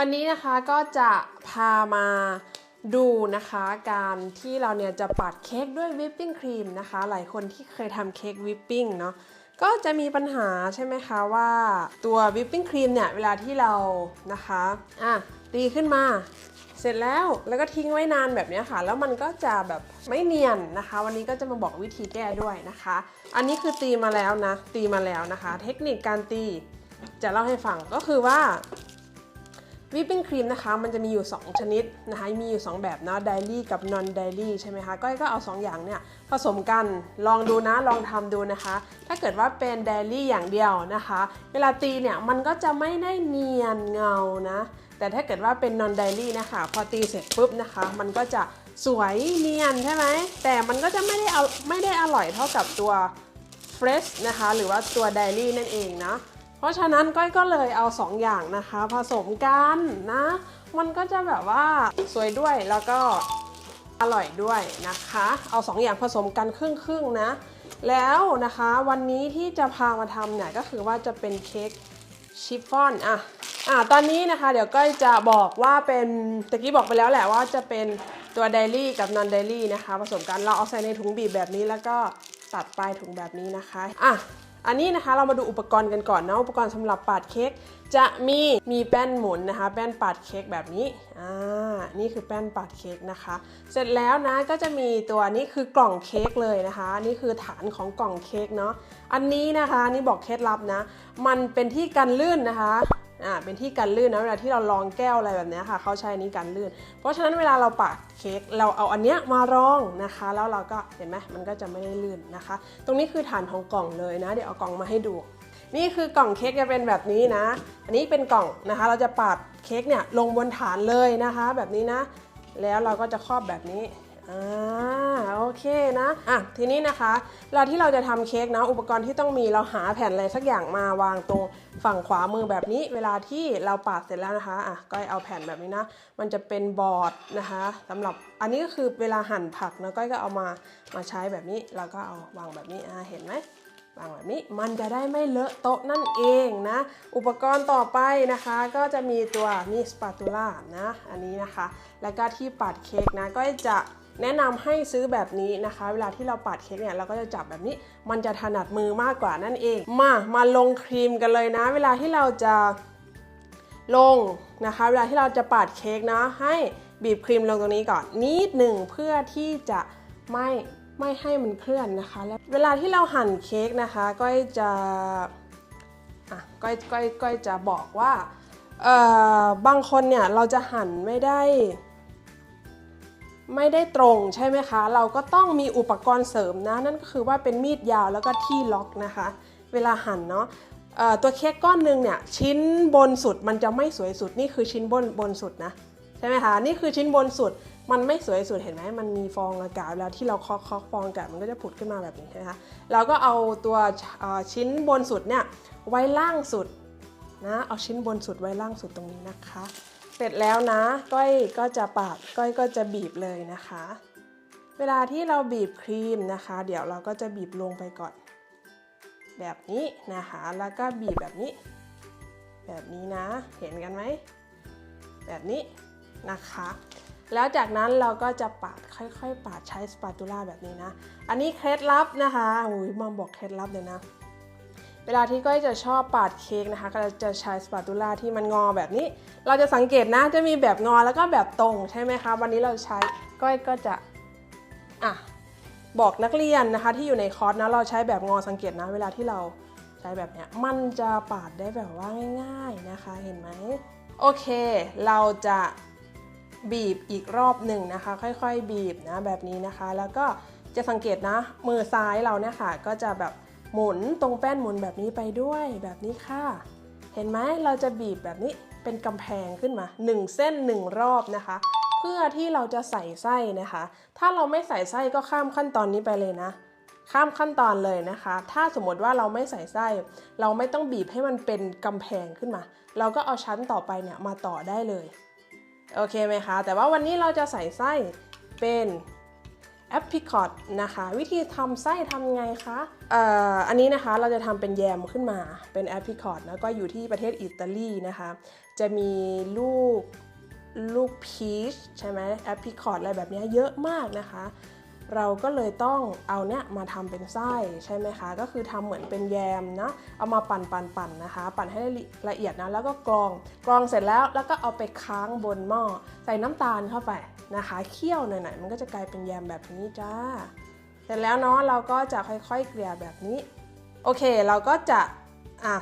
วันนี้นะคะก็จะพามาดูนะคะการที่เราเนี่ยจะปัดเค้กด้วยวิปปิ้งครีมนะคะ หลายคนที่เคยทำเค้กวิปปิ้งเนาะก็จะมีปัญหาใช่ไหมคะว่าตัววิปปิ้งครีมเนี่ยเวลาที่เรานะคะอะตีขึ้นมา เสร็จแล้วแล้วก็ทิ้งไว้นานแบบนี้ค่ะ แล้วมันก็จะแบบไม่เนียนนะคะ วันนี้ก็จะมาบอกวิธีแก้ด้วยนะคะ อันนี้คือตีมาแล้วนะตีมาแล้วนะคะ เทคนิคการตีจะเล่าให้ฟังก็คือว่า วิปปิ้งครีมนะคะมันจะมีอยู่ 2 ชนิดนะคะมีอยู่ 2 แบบนะไดรี่กับนอนไดรี่ใช่ไหมคะก้อยก็เอา 2 อย่างเนี่ยผสมกันลองดูนะลองทำดูนะคะ ถ้าเกิดว่าเป็นไดรี่อย่างเดียวนะคะ เวลาตีเนี่ยมันก็จะไม่ได้เนียนเงานะแต่ถ้าเกิดว่าเป็นนอนไดรี่นะคะพอตีเสร็จปุ๊บนะคะ มันก็จะสวยเนียนใช่ไหมแต่มันก็จะไม่ได้เอาไม่ได้อร่อยเท่ากับตัวเฟรชนะคะหรือว่าตัวไดรี่นั่นเองนะ เพราะฉะนั้นก้อยก็เลยเอา 2 อย่างนะคะ ผสมกันนะ มันก็จะแบบว่าสวยด้วยแล้วก็อร่อยด้วยนะคะ เอา2ออย่างผสมกันครึ่งๆนะ แล้วนะคะวันนี้ที่จะพามาทำเนี่ยก็คือว่าจะเป็นเค้กชิฟฟ่อนอะอะตอนนี้นะคะ เดี๋ยวก้อยจะบอกว่าเป็นตะกี้บอกไปแล้วแหละว่าจะเป็นตัวไดรี่กับนอนไดรี่นะคะ ผสมกันเราเอาใส่ในถุงบีบแบบนี้แล้วก็ตัดปลายถุงแบบนี้นะคะอะ อันนี้นะคะเรามาดูอุปกรณ์กันก่อนนะอุปกรณ์สำหรับปาดเค้กจะมีมีแป้นหมุนนะคะแป้นปาดเค้กแบบนี้อ่านี่คือแป้นปาดเค้กนะคะ เสร็จแล้วนะก็จะมีตัวนี้คือกล่องเค้กเลยนะคะนี่คือฐานของกล่องเค้กเนาะอันนี้นะคะนี่บอกเคล็ดลับนะ มันเป็นที่กันลื่นนะคะ อ่าเป็นที่กันลื่นนะเวลาที่เราลองแก้วอะไรแบบนี้ค่ะเขาใช้อันนี้กันลื่น เพราะฉะนั้นเวลาเราปาดเค้กเราเอาอันเนี้ยมารองนะคะ แล้วเราก็เห็นไหมมันก็จะไม่ได้ลื่นนะคะ ตรงนี้คือฐานของกล่องเลยนะ เดี๋ยวเอากล่องมาให้ดู นี่คือกล่องเค้กจะเป็นแบบนี้นะ อันนี้เป็นกล่องนะคะ เราจะปาดเค้กเนี่ยลงบนฐานเลยนะคะ แบบนี้นะ แล้วเราก็จะครอบแบบนี้ อ่าโอเคนะอะทีนี้นะคะเวลาที่เราจะทำเค้กนะอุปกรณ์ที่ต้องมีเราหาแผ่นอะไรสักอย่างมาวางตรงฝั่งขวามือแบบนี้ เวลาที่เราปาดเสร็จแล้วนะคะอะก็เอาแผ่นแบบนี้นะ มันจะเป็นบอร์ดนะคะสำหรับอันนี้ก็คือเวลาหั่นผักนะก้อยก็เอามามาใช้แบบนี้แล้วก็เอาวางแบบนี้อ่าเห็นไหมวางแบบนี้มันจะได้ไม่เลอะโต๊ะนั่นเองนะ อุปกรณ์ต่อไปนะคะ ก็จะมีตัวนี่สปาตูล่านะ อันนี้นะคะ แล้วก็ที่ปัดเค้กนะก็จะ แนะนำให้ซื้อแบบนี้นะคะ เวลาที่เราปัดเค้กเนี่ยเราก็จะจับแบบนี้ มันจะถนัดมือมากกว่านั่นเอง มามาลงครีมกันเลยนะ เวลาที่เราจะลงนะคะ เวลาที่เราจะปาดเค้กนะ ให้บีบครีมลงตรงนี้ก่อนนิดหนึ่งเพื่อที่จะไม่ไม่ให้มันเคลื่อนนะคะแล้วเวลาที่เราหั่นเค้กนะคะก็จะอะก้อยก้อยก้อยจะบอกว่าเอ่อบางคนเนี่ยเราจะหั่นไม่ได้ ไม่ได้ตรงใช่ไหมคะ เราก็ต้องมีอุปกรณ์เสริมนะ นั่นก็คือว่าเป็นมีดยาวแล้วก็ที่ล็อกนะคะ เวลาหั่นเนาะตัวเค้กก้อนหนึ่งเนี่ยชิ้นบนสุดมันจะไม่สวยสุด นี่คือชิ้นบนบนสุดนะใช่ไหมคะ นี่คือชิ้นบนสุด มันไม่สวยสุดเห็นไหมมันมีฟองอากาศแล้วที่เราเคาะเคาะฟองอากาศมันก็จะผุดขึ้นมาแบบนี้ใช่ไหมคะเราก็เอาตัวชิ้นบนสุดเนี่ยไว้ล่างสุดนะเอาชิ้นบนสุดไว้ล่างสุดตรงนี้นะคะ เสร็จแล้วนะ ก้อยก็จะปาดก้อยก็จะบีบเลยนะคะ เวลาที่เราบีบครีมนะคะ เดี๋ยวเราก็จะบีบลงไปก่อน แบบนี้นะคะ แล้วก็บีบแบบนี้ แบบนี้นะ เห็นกันไหม แบบนี้นะคะ แล้วจากนั้นเราก็จะปาดค่อยๆ ปาดใช้สปาตูล่าแบบนี้นะ อันนี้เคล็ดลับนะคะอุ้ยมาบอกเคล็ดลับเลยนะ เวลาที่ก้อยจะชอบปาดเค้กนะคะก็จะใช้สปาตูล่าที่มันงอแบบนี้ เราจะสังเกตนะจะมีแบบงอแล้วก็แบบตรงใช่ไหมคะ วันนี้เราใช้ก้อยก็จะอะบอกนักเรียนนะคะที่อยู่ในคอร์สนะเราใช้แบบงอสังเกตนะ เวลาที่เราใช้แบบเนี้ยมันจะปาดได้แบบว่าง่าย ๆนะคะเห็นไหมโอเค เราจะบีบอีกรอบหนึ่งนะคะ ค่อยๆ บีบนะแบบนี้นะคะ แล้วก็จะสังเกตนะมือซ้ายเราเนี่ยค่ะก็จะแบบ หมุนตรงแป้นหมุนแบบนี้ไปด้วยแบบนี้ค่ะ เห็นไหมเราจะบีบแบบนี้เป็นกำแพงขึ้นมา 1 เส้น 1 รอบนะคะ เพื่อที่เราจะใส่ไส้นะคะ ถ้าเราไม่ใส่ไส้ก็ข้ามขั้นตอนนี้ไปเลยนะข้ามขั้นตอนเลยนะคะ ถ้าสมมติว่าเราไม่ใส่ไส้ เราไม่ต้องบีบให้มันเป็นกำแพงขึ้นมา เราก็เอาชั้นต่อไปเนี่ยมาต่อได้เลย โอเคไหมคะ แต่ว่าวันนี้เราจะใส่ไส้เป็น แอปพิคอตนะคะ วิธีทำไส้ทำไงคะออันนี้นะคะเราจะทำเป็นแยมขึ้นมาเป็นแอปพิคอตแล้วก็อยู่ที่ประเทศอิตาลีนะคะ จะมีลูกลูกพีชใช่ไหมแอปพิคอตอะไรแบบนี้เยอะมากนะคะ เราก็เลยต้องเอาเนี้ยมาทำเป็นไส้ใช่ไหมคะ ก็คือทำเหมือนเป็นแยมนะ เอามาปั่นปั่นปั่นนะคะ ปั่นให้ละเอียดนะ แล้วก็กรอง กรองเสร็จแล้ว แล้วก็เอาไปค้างบนหม้อ ใส่น้ำตาลเข้าไปนะคะ เคี่ยวหน่อยๆ มันก็จะกลายเป็นแยมแบบนี้จ้า เสร็จแล้วเนาะ เราก็จะค่อยๆ เกลี่ยแบบนี้ โอเค เราก็จะ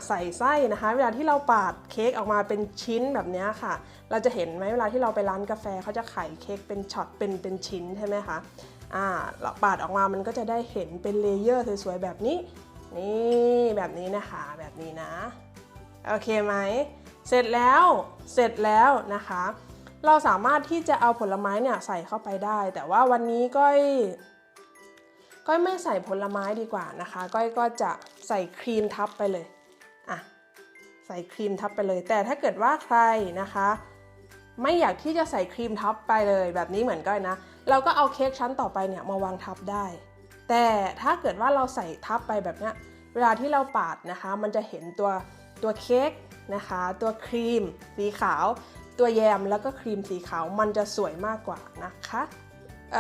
ใส่ไส้นะคะ เวลาที่เราปาดเค้กออกมาเป็นชิ้นแบบนี้ค่ะ เราจะเห็นไหมเวลาที่เราไปร้านกาแฟเขาจะไขเค้กเป็นช็อตเป็นเป็นชิ้นใช่ไหมคะ อ่าเราปาดออกมามันก็จะได้เห็นเป็นเลเยอร์สวยๆแบบนี้ นี่แบบนี้นะคะแบบนี้นะ โอเคไหม เสร็จแล้วเสร็จแล้วนะคะ เราสามารถที่จะเอาผลไม้เนี่ยใส่เข้าไปได้ แต่ว่าวันนี้ก้อยก้อยไม่ใส่ผลไม้ดีกว่านะคะ ก้อยก็จะใส่ครีมทับไปเลยอะใส่ครีมทับไปเลย แต่ถ้าเกิดว่าใครนะคะ ไม่อยากที่จะใส่ครีมทับไปเลยแบบนี้เหมือนก้อยนะ เราก็เอาเค้กชั้นต่อไปเนี่ยมาวางทับได้ แต่ถ้าเกิดว่าเราใส่ทับไปแบบเนี้ยเวลาที่เราปาดนะคะ มันจะเห็นตัวตัวเค้กนะคะ ตัวครีม สีขาว ตัวแยมแล้วก็ครีมสีขาวมันจะสวยมากกว่านะคะเ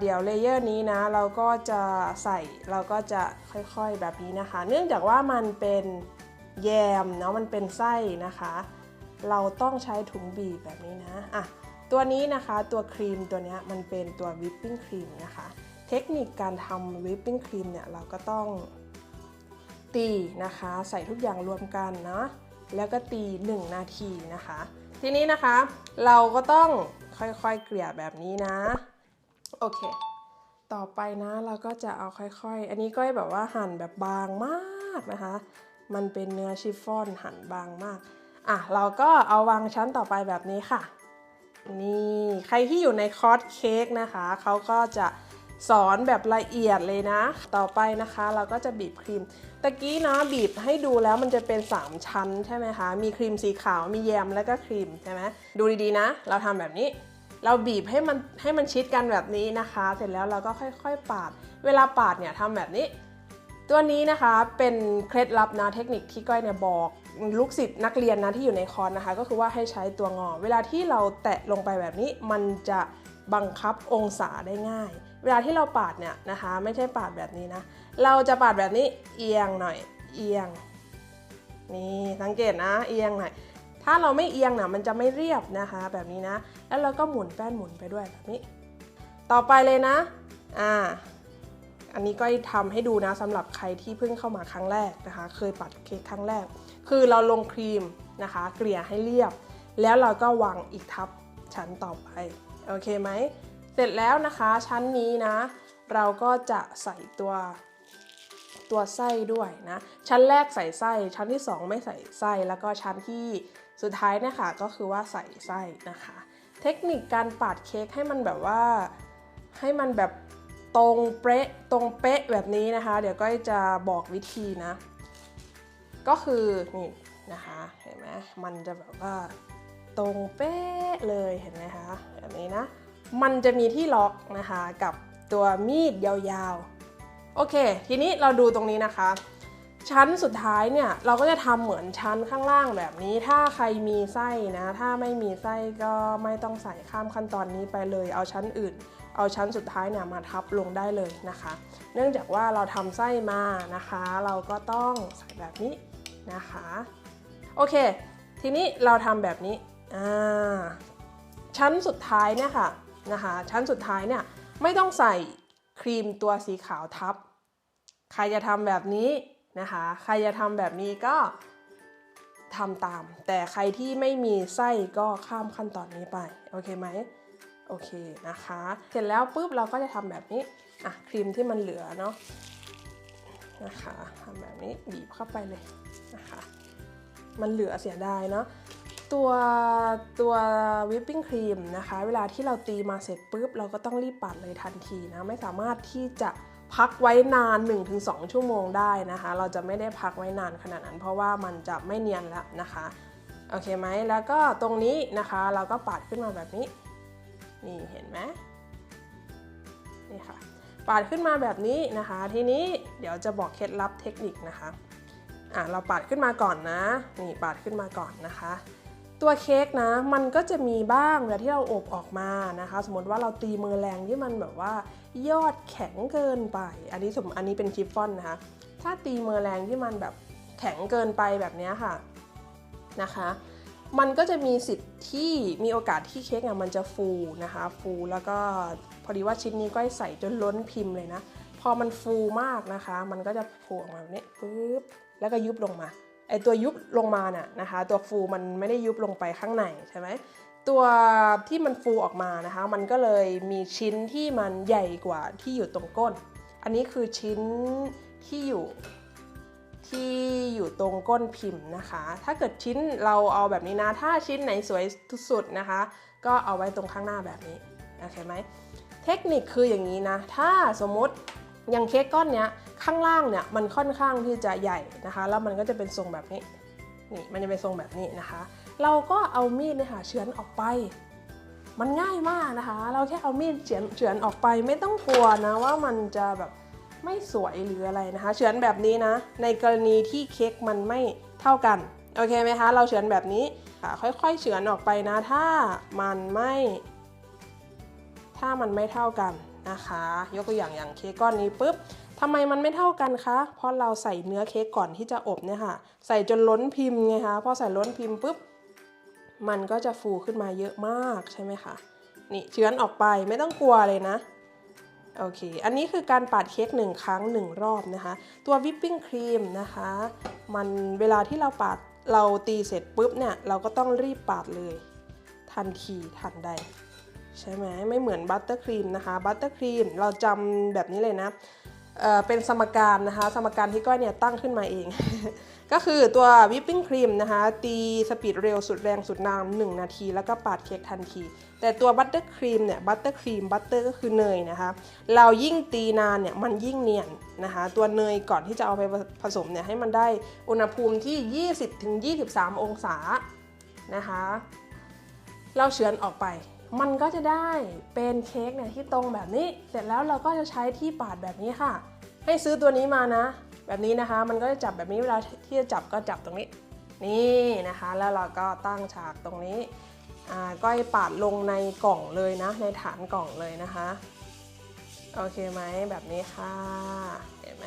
เดี๋ยวเลเยอร์นี้นะเราก็จะใส่เราก็จะค่อยๆแบบนี้นะคะ เนื่องจากว่ามันเป็นแยมเนาะมันเป็นไส้นะคะ เราต้องใช้ถุงบีบแบบนี้นะอะ ตัวนี้นะคะตัวครีมตัวนี้มันเป็นตัววิปปิ้งครีมนะคะ เทคนิคการทำวิปปิ้งครีมเนี่ยเราก็ต้องตีนะคะใส่ทุกอย่างรวมกันเนาะแล้วก็ตี 1 นาทีนะคะ ทีนี้นะคะเราก็ต้องค่อยๆเกลี่ยแบบนี้นะ โอเค ต่อไปนะเราก็จะเอาค่อยๆ อันนี้ก็แบบว่าหั่นแบบบางมากนะคะ มันเป็นเนื้อชิฟฟ่อนหั่นบางมากอะเราก็เอาวางชั้นต่อไปแบบนี้ค่ะ นี่ใครที่อยู่ในคอร์สเค้กนะคะเขาก็จะสอนแบบละเอียดเลยนะ ต่อไปนะคะเราก็จะบีบครีม ตะกี้นะบีบให้ดูแล้วมันจะเป็น 3 ชั้นใช่ไหมคะ มีครีมสีขาว มีแยมแล้วก็ครีมใช่ไหมดูดีๆนะ เราทำแบบนี้ เราบีบให้มันให้มันชิดกันแบบนี้นะคะ เสร็จแล้วเราก็ค่อยๆ ปาด เวลาปาดเนี่ยทำแบบนี้ ตัวนี้นะคะเป็นเคล็ดลับนะเทคนิคที่ก้อยเนี่ยบอก ลูกศิษย์นักเรียนนะที่อยู่ในคอร์สนะคะ ก็คือว่าให้ใช้ตัวงอ เวลาที่เราแตะลงไปแบบนี้มันจะบังคับองศาได้ง่าย เวลาที่เราปาดเนี่ยนะคะ ไม่ใช่ปาดแบบนี้นะ เราจะปาดแบบนี้เอียงหน่อย เอียง นี่สังเกตนะเอียงหน่อยถ้าเราไม่เอียงนะมันจะไม่เรียบนะคะ แบบนี้นะ แล้วเราก็หมุนแป้นหมุนไปด้วยแบบนี้ ต่อไปเลยนะอ่าอันนี้ก็ทำให้ดูนะสำหรับใครที่เพิ่งเข้ามาครั้งแรกนะคะ เคยปัดเค้กครั้งแรก คือเราลงครีมนะคะ เกลี่ยให้เรียบ แล้วเราก็วางอีกทับชั้นต่อไป โอเคไหม เสร็จแล้วนะคะชั้นนี้นะ เราก็จะใส่ตัวตัวไส้ด้วยนะ ชั้นแรกใส่ไส้ ชั้นที่ 2 ไม่ใส่ไส้ แล้วก็ชั้นที่สุดท้ายเนี่ยค่ะก็คือว่าใส่ไส้นะคะ เทคนิคการปาดเค้กให้มันแบบว่าให้มันแบบตรงเป๊ะตรงเป๊ะแบบนี้นะคะ เดี๋ยวก็จะบอกวิธีนะ ก็คือนี่นะคะเห็นไหมมันจะแบบว่าตรงเป๊ะเลยเห็นไหมคะแบบนี้นะมันจะมีที่ล็อกนะคะกับตัวมีดยาวๆ โอเค ทีนี้เราดูตรงนี้นะคะ ชั้นสุดท้ายเนี่ยเราก็จะทำเหมือนชั้นข้างล่างแบบนี้ ถ้าใครมีไส้นะ ถ้าไม่มีไส้ก็ไม่ต้องใส่ข้ามขั้นตอนนี้ไปเลย เอาชั้นอื่น เอาชั้นสุดท้ายเนี่ยมาทับลงได้เลยนะคะ เนื่องจากว่าเราทำไส้มานะคะ เราก็ต้องใส่แบบนี้ นะคะ โอเค ทีนี้เราทำแบบนี้ชั้นสุดท้ายเนี่ยค่ะนะคะชั้นสุดท้ายเนี่ยไม่ต้องใส่ครีมตัวสีขาวทับ ใครจะทำแบบนี้นะคะ ใครจะทำแบบนี้ก็ทำตาม แต่ใครที่ไม่มีไส้ก็ข้ามขั้นตอนนี้ไป โอเคไหมโอเคนะคะ เสร็จแล้วปุ๊บเราก็จะทำแบบนี้ อะ ครีมที่มันเหลือเนาะ นะคะทำแบบนี้บีบเข้าไปเลยนะคะ มันเหลือเสียดายเนาะตัวตัววิปปิ้งครีมนะคะ เวลาที่เราตีมาเสร็จปุ๊บ เราก็ต้องรีบปัดเลยทันทีนะ ไม่สามารถที่จะพักไว้นาน 1-2 ชั่วโมงได้นะคะ เราจะไม่ได้พักไว้นานขนาดนั้น เพราะว่ามันจะไม่เนียนแล้วนะคะโอเคไหมแล้วก็ตรงนี้นะคะ เราก็ปัดขึ้นมาแบบนี้ นี่เห็นไหมนี่ค่ะ ปาดขึ้นมาแบบนี้นะคะ ทีนี้เดี๋ยวจะบอกเคล็ดลับเทคนิคนะคะอะเราปาดขึ้นมาก่อนนะ นี่ปาดขึ้นมาก่อนนะคะ ตัวเค้กนะ มันก็จะมีบ้างเวลาที่เราอบออกมานะคะ สมมติว่าเราตีมือแรงที่มันแบบว่ายอดแข็งเกินไป อันนี้สมอันนี้เป็นชิฟฟ่อนนะคะ ถ้าตีมือแรงที่มันแบบแข็งเกินไปแบบนี้ค่ะนะคะ มันก็จะมีสิทธิ์ที่มีโอกาสที่เค้กอะมันจะฟูนะคะ ฟูแล้วก็พอดีว่าชิ้นนี้ก็ใส่จนล้นพิมพ์เลยนะ พอมันฟูมากนะคะ มันก็จะโผล่ออกมาแบบนี้ปึ๊บแล้วก็ยุบลงมาไอตัวยุบลงมาน่ะนะคะ ตัวฟูมันไม่ได้ยุบลงไปข้างในใช่ไหมตัวที่มันฟูออกมานะคะ มันก็เลยมีชิ้นที่มันใหญ่กว่าที่อยู่ตรงก้น อันนี้คือชิ้นที่อยู่ ที่อยู่ตรงก้นพิมพ์นะคะ ถ้าเกิดชิ้นเราเอาแบบนี้นะ ถ้าชิ้นไหนสวยที่สุดนะคะ ก็เอาไว้ตรงข้างหน้าแบบนี้ โอเคไหม เทคนิคคืออย่างนี้นะ ถ้าสมมติอย่างเค้กก้อนเนี้ยข้างล่างเนี่ยมันค่อนข้างที่จะใหญ่นะคะ แล้วมันก็จะเป็นทรงแบบนี้ นี่มันจะเป็นทรงแบบนี้นะคะ เราก็เอามีดเนี่ยค่ะเฉือนออกไป มันง่ายมากนะคะ เราแค่เอามีดเฉือนเฉือนออกไปไม่ต้องกลัวนะว่ามันจะแบบ ไม่สวยหรืออะไรนะคะ เฉือนแบบนี้นะ ในกรณีที่เค้กมันไม่เท่ากัน โอเคไหมคะ เราเฉือนแบบนี้ค่ะค่อยๆเฉือนออกไปนะ ถ้ามันไม่ ถ้ามันไม่เท่ากันนะคะ ยกตัวอย่างอย่างเค้กก้อนนี้ปุ๊บทำไมมันไม่เท่ากันคะ เพราะเราใส่เนื้อเค้กก่อนที่จะอบเนี่ยค่ะ ใส่จนล้นพิมพ์ไงคะ พอใส่ล้นพิมพ์ปุ๊บ มันก็จะฟูขึ้นมาเยอะมากใช่ไหมคะ นี่เชื้อนออกไปไม่ต้องกลัวเลยนะ โอเค อันนี้คือการปาดเค้กหนึ่งครั้งหนึ่งรอบนะคะ ตัววิปปิ้งครีมนะคะ มันเวลาที่เราปาดเราตีเสร็จปุ๊บเนี่ย เราก็ต้องรีบปาดเลย ทันทีทันใด ใช่ไหมไม่เหมือนบัตเตอร์ครีมนะคะ บัตเตอร์ครีมเราจำแบบนี้เลยนะเเป็นสมการนะคะ สมการที่ก้อยเนี่ยตั้งขึ้นมาเอง ก็คือตัววิปปิ้งครีมนะคะ ตีสปีดเร็วสุดแรงสุดนาน1นาที แล้วก็ปาดเค้กทันที แต่ตัวบัตเตอร์ครีมเนี่ยบัตเตอร์ครีมบัตเตอร์ก็คือเนยนะคะ เรายิ่งตีนานเนี่ยมันยิ่งเนียนนะคะ ตัวเนยก่อนที่จะเอาไปผสมเนี่ยให้มันได้อุณหภูมิที่ 20-23 องศานะคะ เราเฉือนออกไป มันก็จะได้เป็นเค้กเนี่ยที่ตรงแบบนี้ เสร็จแล้วเราก็จะใช้ที่ปาดแบบนี้ค่ะ ให้ซื้อตัวนี้มานะ แบบนี้นะคะ มันก็จะจับแบบนี้เวลาที่จะจับก็จับตรงนี้ นี่นะคะ แล้วเราก็ตั้งฉากตรงนี้ ก้อยปาดลงในกล่องเลยนะ ในฐานกล่องเลยนะคะ โอเคไหมแบบนี้ค่ะ เห็นไหม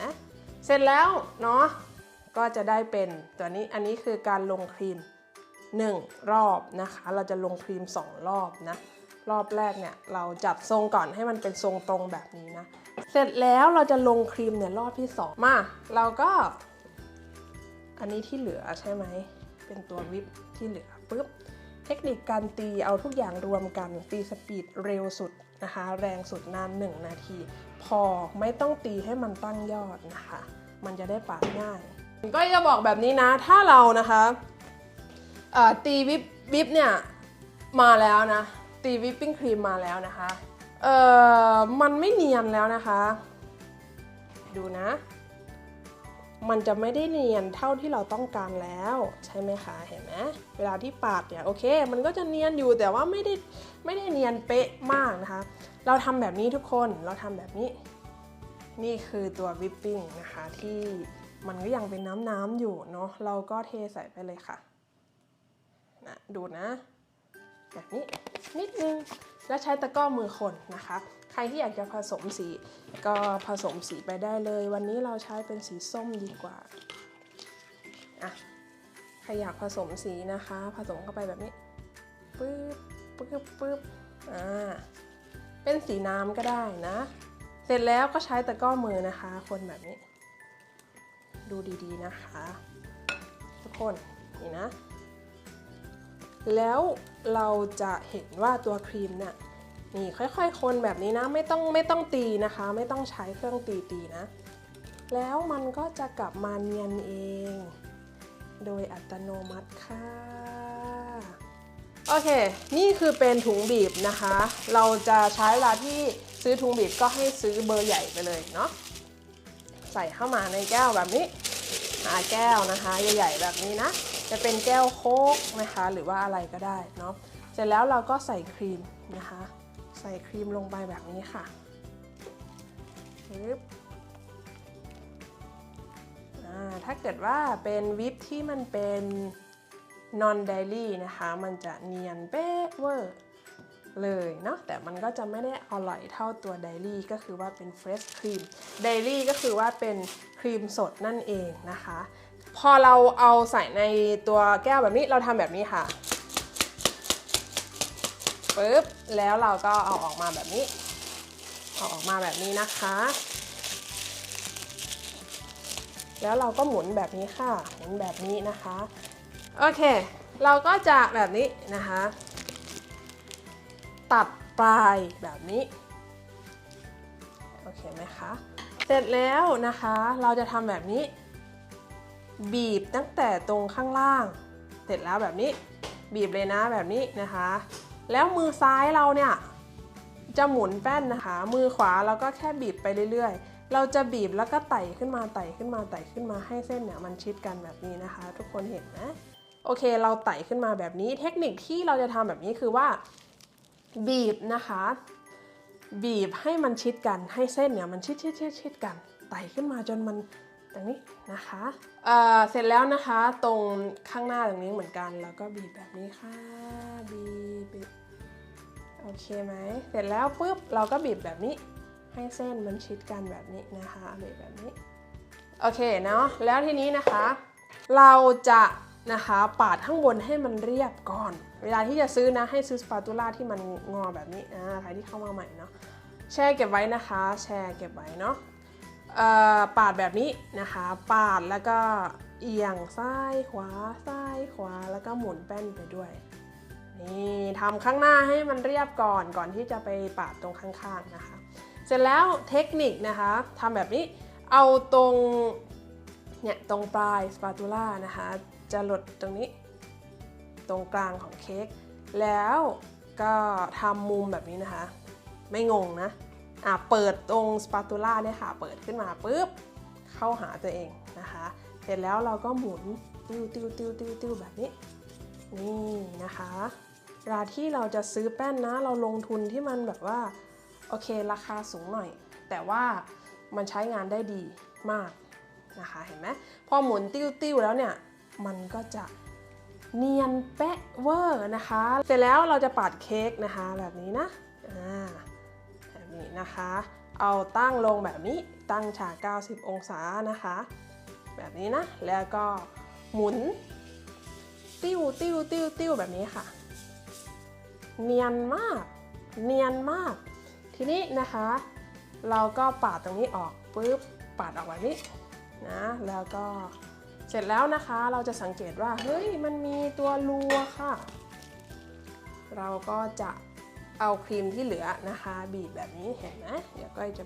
เสร็จแล้วเนาะก็จะได้เป็นตัวนี้อันนี้คือการลงครีม 1 รอบนะคะ เราจะลงครีม 2 รอบนะรอบแรกเนี่ยเราจัดทรงก่อนให้มันเป็นทรงตรงแบบนี้นะ เสร็จแล้วเราจะลงครีมเนี่ยรอบที่ 2 มา เราก็ อันนี้ที่เหลือใช่ไหมเป็นตัววิปที่เหลือปุ๊บ เทคนิคการตีเอาทุกอย่างรวมกัน ตีสปีดเร็วสุดนะคะ แรงสุดนาน 1 นาที พอไม่ต้องตีให้มันตั้งยอดนะคะ มันจะได้ปาดง่าย ก็จะบอกแบบนี้นะ ถ้าเรานะคะตีวิปวิปเนี่ยมาแล้วนะ ตีวิปปิ้งครีมมาแล้วนะคะ เอ่อ มันไม่เนียนแล้วนะคะ ดูนะ มันจะไม่ได้เนียนเท่าที่เราต้องการแล้ว ใช่ไหมคะเห็นไหมเวลาที่ปาดเนี่ยโอเค มันก็จะเนียนอยู่แต่ว่าไม่ได้ไม่ได้เนียนเป๊ะมากนะคะ เราทำแบบนี้ทุกคนเราทำแบบนี้ นี่คือตัววิปปิ้งนะคะที่มันก็ยังเป็นน้ำๆอยู่เนาะเราก็เทใส่ไปเลยค่ะนะดูนะ แบบนี้นิดนึงแล้วใช้ตะกร้อมือคนนะคะ ใครที่อยากจะผสมสี ก็ผสมสีไปได้เลย วันนี้เราใช้เป็นสีส้มดีกว่าอะใครอยากผสมสีนะคะ ผสมเข้าไปแบบนี้ปึ๊บปึ๊บปึ๊บอ่าเป็นสีน้ำก็ได้นะ เสร็จแล้วก็ใช้ตะก้อมือนะคะ คนแบบนี้ ดูดีๆนะคะ ทุกคนนี่นะ แล้วเราจะเห็นว่าตัวครีมเนี่ย นี่ค่อยๆ คนแบบนี้นะไม่ต้องไม่ต้องตีนะคะ ไม่ต้องใช้เครื่องตีตีนะ แล้วมันก็จะกลับมาเนียนเอง โดยอัตโนมัติค่ะ โอเค นี่คือเป็นถุงบีบนะคะ เราจะใช้เวลาที่ซื้อถุงบีบก็ให้ซื้อเบอร์ใหญ่ไปเลยเนาะใส่เข้ามาในแก้วแบบนี้หาแก้วนะคะ ใหญ่ๆแบบนี้นะ จะเป็นแก้วโค้กนะคะ หรือว่าอะไรก็ได้เนาะเสร็จแล้วเราก็ใส่ครีมนะคะ ส่ครีมลงไปแบบนี้ค่ะปึ๊บถ้าเกิดว่าเป็นวิปที่มันเป็น non dairy นะคะ มันจะเนียนเป๊ะเวอร์เลยเนาะแต่มันก็จะไม่ได้อร่อยเท่าตัว dairy ก็คือว่าเป็น fresh cream dairy ก็คือว่าเป็นครีมสดนั่นเองนะคะ พอเราเอาใส่ในตัวแก้วแบบนี้เราทำแบบนี้ค่ะ ปึ๊บแล้วเราก็เอาออกมาแบบนี้เอาออกมาแบบนี้นะคะ แล้วเราก็หมุนแบบนี้ค่ะ หมุนแบบนี้นะคะ โอเค เราก็จะแบบนี้นะคะ ตัดปลายแบบนี้ โอเคไหมคะ เสร็จแล้วนะคะ เราจะทำแบบนี้ บีบตั้งแต่ตรงข้างล่าง เสร็จแล้วแบบนี้ บีบเลยนะแบบนี้นะคะ แล้วมือซ้ายเราเนี่ยจะหมุนแป้นนะคะ มือขวาเราก็แค่บีบไปเรื่อยๆ เราจะบีบแล้วก็ไต่ขึ้นมาไต่ขึ้นมาไต่ขึ้นมาให้เส้นเนี่ยมันชิดกันแบบนี้นะคะ ทุกคนเห็นไหมโอเค เราไต่ขึ้นมาแบบนี้ เทคนิคที่เราจะทำแบบนี้คือว่าบีบนะคะ บีบให้มันชิดกันให้เส้นเนี่ยมันชิดชิดชิดชิดกันไต่ขึ้นมาจนมัน ตรงนี้นะคะเเสร็จแล้วนะคะตรงข้างหน้าตรงนี้เหมือนกัน แล้วก็บีบแบบนี้ค่ะบีบบบโอเคไหมเสร็จแล้วปุ๊บเราก็บีบแบบนี้ให้เส้นมันชิดกันแบบนี้นะคะบีบแบบนี้โอเคเนาะแล้วทีนี้นะคะ เราจะนะคะปาดข้างบนให้มันเรียบก่อน เวลาที่จะซื้อนะให้ซื้อสปาตูล่าที่มันงอแบบนี้อ่าใครที่เข้ามาใหม่เนาะแช่เก็บไว้นะคะ แช่เก็บไว้เนาะ ปาดแบบนี้นะคะ ปาดแล้วก็เอียงซ้ายขวาซ้ายขวาแล้วก็หมุนแป้นไปด้วยนี่ทำข้างหน้าให้มันเรียบก่อนก่อนที่จะไปปาดตรงข้างๆนะคะ เสร็จแล้วเทคนิคนะคะทำแบบนี้เอาตรงเนี่ยตรงปลายสปาตูล่านะคะ จะหลดตรงนี้ ตรงกลางของเค้กแล้วก็ทำมุมแบบนี้นะคะ ไม่งงนะ อะเปิดตรงสปาตูล่าเนี่ยค่ะ เปิดขึ้นมาปุ๊บเข้าหาตัวเองนะคะ เสร็จแล้วเราก็หมุนติ้วติ้วติ้วติ้วติ้วแบบนี้ นี่นะคะเวลาที่เราจะซื้อแป้นนะ เราลงทุนที่มันแบบว่า โอเคราคาสูงหน่อย แต่ว่ามันใช้งานได้ดีมากนะคะเห็นไหมพอหมุนติ้วแล้วเนี่ย มันก็จะเนียนเป๊ะเวอร์นะคะ เสร็จแล้วเราจะปาดเค้กนะคะแบบนี้นะอ่า นี้นะคะ เอาตั้งลงแบบนี้ตั้งฉาก 90 องศานะคะ แบบนี้นะ แล้วก็หมุน ติ้วติ้วติ้วติ้วแบบนี้ค่ะ เนียนมาก เนียนมาก ทีนี้นะคะ เราก็ปาดตรงนี้ออกปุ๊บปาดออกแบบนี้นะแล้วก็เสร็จแล้วนะคะเราจะสังเกตว่าเฮ้ยมันมีตัวรูอะค่ะ เราก็จะ เอาครีมที่เหลือนะคะ บีบแบบนี้เห็นไหมเดี๋ยวก้อยจะ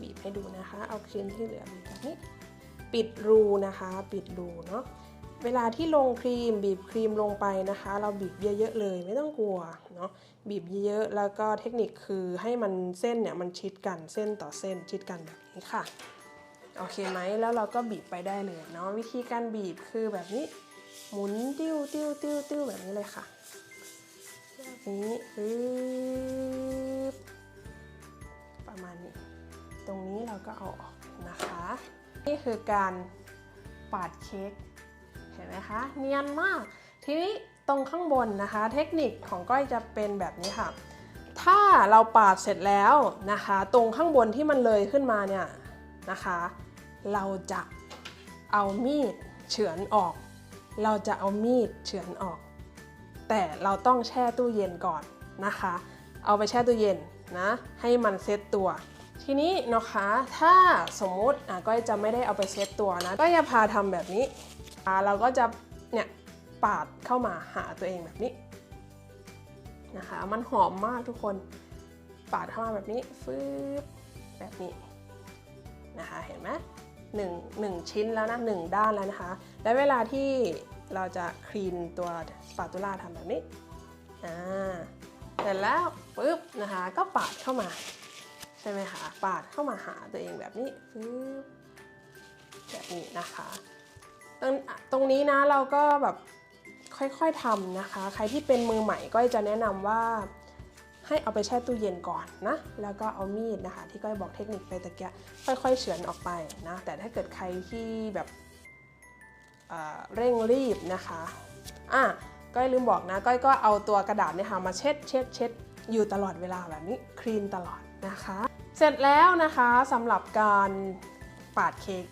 บีบให้ดูนะคะ เอาครีมที่เหลือบีบแบบนี้ปิดรูนะคะ ปิดรูเนาะเวลาที่ลงครีมบีบครีมลงไปนะคะ เราบีบเยอะๆเลยไม่ต้องกลัวเนาะบีบเยอะๆแล้วก็เทคนิคคือให้มันเส้นเนี่ยมันชิดกันเส้นต่อเส้นชิดกันแบบนี้ค่ะโอเคไหมแล้วเราก็บีบไปได้เลยเนาะวิธีการบีบคือแบบนี้หมุนติ้วติ้วติ้วติ้วแบบนี้เลยค่ะ นี้ปึ๊บประมาณนี้ ตรงนี้เราก็เอาออกนะคะ นี่คือการปาดเค้กเห็นไหมคะ เนียนมาก ทีนี้ตรงข้างบนนะคะ เทคนิคของก้อยจะเป็นแบบนี้ค่ะ ถ้าเราปาดเสร็จแล้วนะคะ ตรงข้างบนที่มันเลยขึ้นมาเนี่ยนะคะ เราจะเอามีดเฉือนออก เราจะเอามีดเฉือนออก แต่เราต้องแช่ตู้เย็นก่อนนะคะ เอาไปแช่ตู้เย็นนะให้มันเซตตัว ทีนี้นะคะถ้าสมมุติอะก้อยจะไม่ได้เอาไปเซตตัวนะ ก็จะพาทำแบบนี้อ่าเราก็จะเนี่ยปาดเข้ามาหาตัวเองแบบนี้นะคะมันหอมมากทุกคนปาดเข้ามาแบบนี้ฟืบแบบนี้นะคะเห็นไหมหนึ่งหนึ่งชิ้นแล้วนะหนึ่งด้านแล้วนะคะ และเวลาที่ เราจะคลีนตัวสปาตูล่าทำแบบนี้ อ่า เสร็จแล้วปุ๊บนะคะ ก็ปาดเข้ามาใช่ไหมคะ ปาดเข้ามาหาตัวเองแบบนี้ฟืบแบบนี้นะคะ ตรงตรงนี้นะเราก็แบบค่อยๆทำนะคะ ใครที่เป็นมือใหม่ก็จะแนะนำว่าให้เอาไปแช่ตู้เย็นก่อนนะ แล้วก็เอามีดนะคะ ที่ก้อยบอกเทคนิคไปตะเกียค่อยๆเฉือนออกไปนะ แต่ถ้าเกิดใครที่แบบ เร่งรีบนะคะอะก้อยลืมบอกนะก้อยก็เอาตัวกระดาษเนี่ยค่ะมาเช็ดเช็ดเช็ดอยู่ตลอดเวลาแบบนี้คลีนตลอดนะคะ เสร็จแล้วนะคะสำหรับการปาดเค้ก